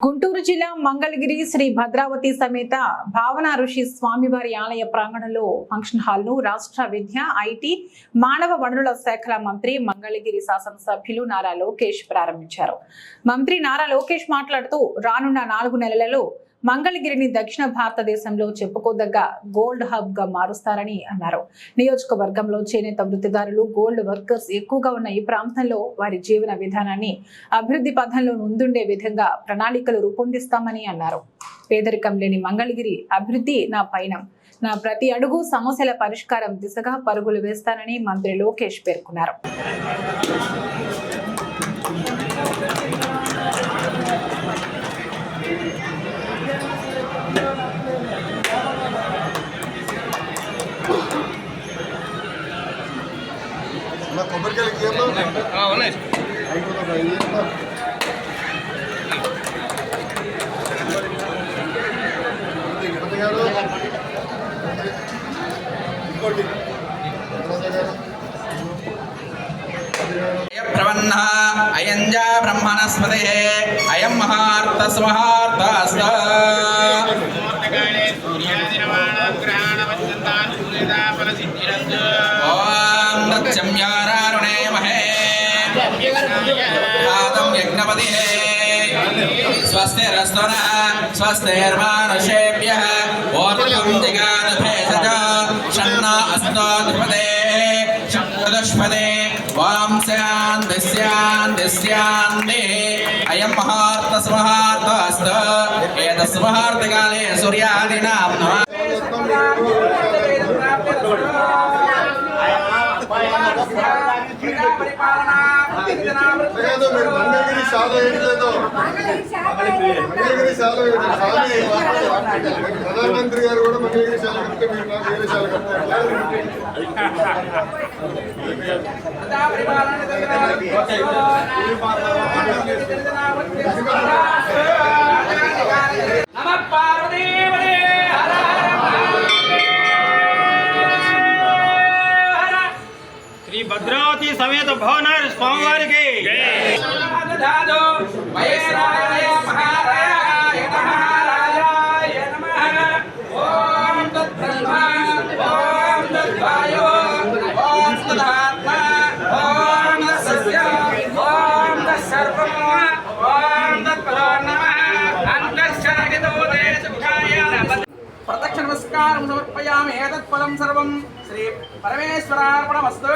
గుంటూరు జిల్లా మంగళగిరి శ్రీ భద్రావతి సమేత భావన ఋషి స్వామివారి ఆలయ ప్రాంగణంలో ఫంక్షన్ హాల్ను రాష్ట్ర విద్య ఐటీ మానవ వనరుల శాఖల మంత్రి మంగళగిరి శాసనసభ్యులు నారా లోకేష్ ప్రారంభించారు. మంత్రి నారా లోకేష్ మాట్లాడుతూ రానున్న నాలుగు నెలలలో మంగళగిరిని దక్షిణ భారతదేశంలో చెప్పుకోదగ్గ గోల్డ్ హబ్గా మారుస్తారని అన్నారు. నియోజకవర్గంలో చేనేత వృత్తిదారులు గోల్డ్ వర్కర్స్ ఎక్కువగా ఉన్న ఈ ప్రాంతంలో వారి జీవన విధానాన్ని అభివృద్ధి పథంలో ముందుండే విధంగా ప్రణాళికలు రూపొందిస్తామని అన్నారు. పేదరికం లేని మంగళగిరి అభివృద్ధి నా పయనం. నా ప్రతి అడుగు సమస్యల పరిష్కారం దిశగా పరుగులు వేస్తానని మంత్రి లోకేష్ పేర్కొన్నారు. ఉన్నాయి గారు ప్రవన్న అయం బ్రహ్మణస్పతే అయం మహార్తస్మహార్తస్త ఓం మహే ఆదం యజ్ఞపతి స్వస్తిరస్తున స్వస్తిర్మానుషేభ్య ఓర్వం జిగాద భేషజ షన్న అస్తోధిపతే చతుష్పదే వాం శాంతి శాంతి శాంతి అయం మహార్త స్మహార్తస్త ఏత స్మహార్తకాలే సూర్యాదినా లేదు మీరు మంగళగిరి శాల వేయట్లేదు మంగళగిరి శాల వేయట్లేదు. స్వామి ప్రధానమంత్రి గారు కూడా మంగళగిరి శాల కడితే మీరు నాకు వేరే శాల కట్టారు నమ పార్వతీపదే సమేత అంతశ్చరగితో స్వామివారికి. ప్రదక్షిణ నమస్కారం సమర్పయామి ఏతత్ఫలం సర్వం. శ్రీ పరమేశ్వరార్పణమస్తు.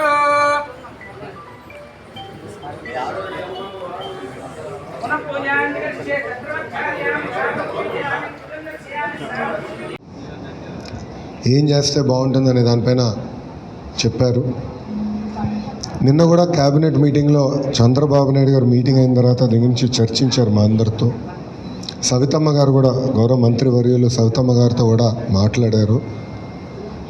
ఏం చేస్తే బాగుంటుందనే దానిపైన చెప్పారు. నిన్న కూడా క్యాబినెట్ మీటింగ్లో చంద్రబాబు నాయుడు గారు మీటింగ్ అయిన తర్వాత దీని గురించి చర్చించారు మా అందరితో. సవితమ్మ గారు కూడా గౌరవ మంత్రివర్యులు సవితమ్మ గారితో కూడా మాట్లాడారు.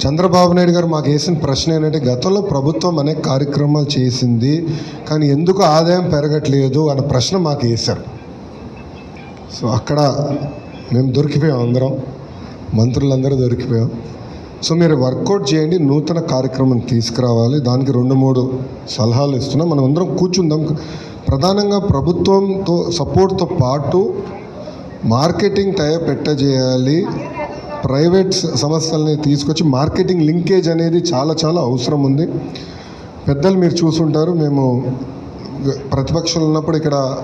చంద్రబాబు నాయుడు గారు మాకు వేసిన ప్రశ్న ఏంటంటే గతంలో ప్రభుత్వం అనేక కార్యక్రమాలు చేసింది కానీ ఎందుకు ఆదాయం పెరగట్లేదు అన్న ప్రశ్న మాకు వేశారు. సో అక్కడ మేము దొరికిపోయాం అందరం. మంత్రులందరూ దొరికిపోయాం. సో మీరు వర్కౌట్ చేయండి నూతన కార్యక్రమం తీసుకురావాలి. దానికి రెండు మూడు సలహాలు ఇస్తున్నాం. మనం అందరం కూర్చుందాం. ప్రధానంగా ప్రభుత్వంతో సపోర్ట్తో పాటు మార్కెటింగ్ టైప్ పెట్టజేయాలి. ప్రైవేట్ సంస్థల్ని తీసుకొచ్చి మార్కెటింగ్ లింకేజ్ అనేది చాలా చాలా అవసరం ఉంది. పెద్దలు మీరు చూసుంటారు. మేము ప్రతిపక్షంలో ఉన్నప్పుడు ఇక్కడ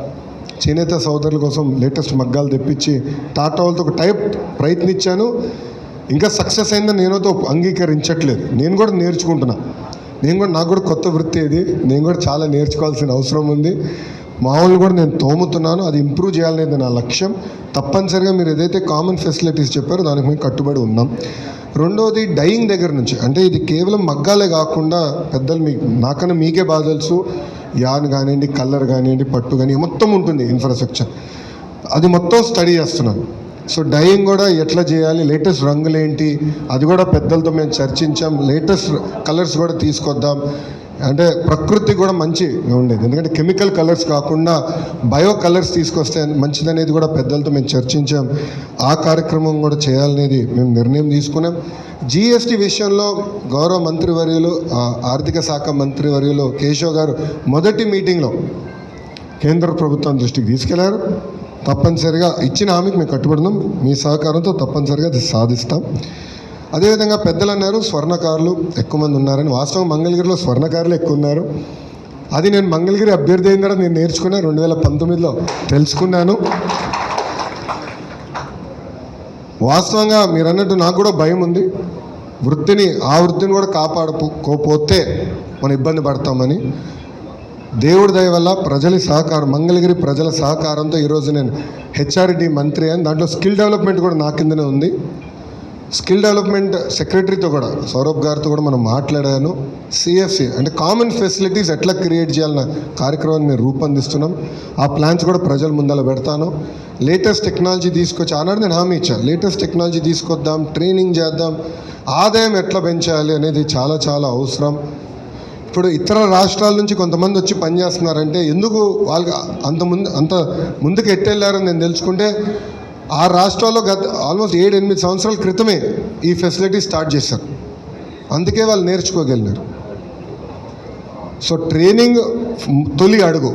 చేనేత సోదరుల కోసం లేటెస్ట్ మగ్గాలు తెప్పించి టాటా వాళ్ళతో ఒక టైప్ ప్రయత్నించాను. ఇంకా సక్సెస్ అయిందని నేనైతే అంగీకరించట్లేదు. నేను కూడా నేర్చుకుంటున్నా. నేను కూడా నాకు కూడా కొత్త వృత్తి ఇది. నేను కూడా చాలా నేర్చుకోవాల్సిన అవసరం ఉంది. మామూలు కూడా నేను తోముతున్నాను. అది ఇంప్రూవ్ చేయాలనేది నా లక్ష్యం. తప్పనిసరిగా మీరు ఏదైతే కామన్ ఫెసిలిటీస్ చెప్పారో దానికి మేము కట్టుబడి ఉన్నాం. రెండవది డైయింగ్ దగ్గర నుంచి. అంటే ఇది కేవలం మగ్గాలే కాకుండా పెద్దలు మీకు నాకన్నా మీకే బాగా తెలుసు. యాన్ కానివ్వండి కలర్ కానివ్వండి పట్టు కానీ మొత్తం ఉంటుంది ఇన్ఫ్రాస్ట్రక్చర్ అది మొత్తం స్టడీ చేస్తున్నాను. సో డైయింగ్ కూడా ఎట్లా చేయాలి? లేటెస్ట్ రంగులు ఏంటి అది కూడా పెద్దలతో మేము చర్చించాం. లేటెస్ట్ కలర్స్ కూడా తీసుకొద్దాం. అంటే ప్రకృతి కూడా మంచి ఉండేది. ఎందుకంటే కెమికల్ కలర్స్ కాకుండా బయో కలర్స్ తీసుకొస్తే మంచిదనేది కూడా పెద్దలతో మేము చర్చించాం. ఆ కార్యక్రమం కూడా చేయాలనేది మేము నిర్ణయం తీసుకున్నాం. జిఎస్టీ విషయంలో గౌరవ మంత్రివర్యులు వర్యులు ఆర్థిక శాఖ మంత్రివర్యులు కేశవ్ గారు మొదటి మీటింగ్లో కేంద్ర ప్రభుత్వం దృష్టికి తీసుకెళ్ళారు. తప్పనిసరిగా ఇచ్చిన హామీకి మేము కట్టుబడినాం. మీ సహకారంతో తప్పనిసరిగా అది సాధిస్తాం. అదేవిధంగా పెద్దలు అన్నారు స్వర్ణకారులు ఎక్కువ మంది ఉన్నారని. వాస్తవం మంగళగిరిలో స్వర్ణకారులు ఎక్కువ ఉన్నారు. అది నేను మంగళగిరి అభ్యర్థి అయిన నేను నేర్చుకున్నా. రెండు వేల పంతొమ్మిదిలో తెలుసుకున్నాను. వాస్తవంగా మీరు అన్నట్టు నాకు కూడా భయం ఉంది. వృత్తిని ఆ వృత్తిని కూడా కాపాడుకోపోతే మనం ఇబ్బంది పడతామని. దేవుడి దయ వల్ల ప్రజల సహకారం మంగళగిరి ప్రజల సహకారంతో ఈరోజు నేను హెచ్ఆర్డి మంత్రి అని దాంట్లో స్కిల్ డెవలప్మెంట్ కూడా నా కిందనే ఉంది. స్కిల్ డెవలప్మెంట్ సెక్రటరీతో కూడా సౌరభ్ గారితో కూడా మనం మాట్లాడాను. సిఎఫ్సి అంటే కామన్ ఫెసిలిటీస్ ఎట్లా క్రియేట్ చేయాలన్న కార్యక్రమాన్ని మేము రూపొందిస్తున్నాం. ఆ ప్లాన్స్ కూడా ప్రజల ముందర పెడతాను. లేటెస్ట్ టెక్నాలజీ తీసుకొచ్చి ఆనాడు నేను హామీ ఇచ్చాను లేటెస్ట్ టెక్నాలజీ తీసుకొద్దాం ట్రైనింగ్ చేద్దాం ఆదాయం ఎట్లా పెంచాలి అనేది చాలా చాలా అవసరం. ఇప్పుడు ఇతర రాష్ట్రాల నుంచి కొంతమంది వచ్చి పనిచేస్తున్నారంటే ఎందుకు వాళ్ళకి అంత ముందు అంత ముందుకు ఎట్టెళ్ళారని నేను తెలుసుకుంటే ఆ రాష్ట్రాల్లో గత ఆల్మోస్ట్ ఏడు ఎనిమిది సంవత్సరాల క్రితమే ఈ ఫెసిలిటీ స్టార్ట్ చేశారు. అందుకే వాళ్ళు నేర్చుకోగలిగినారు. సో ట్రైనింగ్ తొలి అడుగు.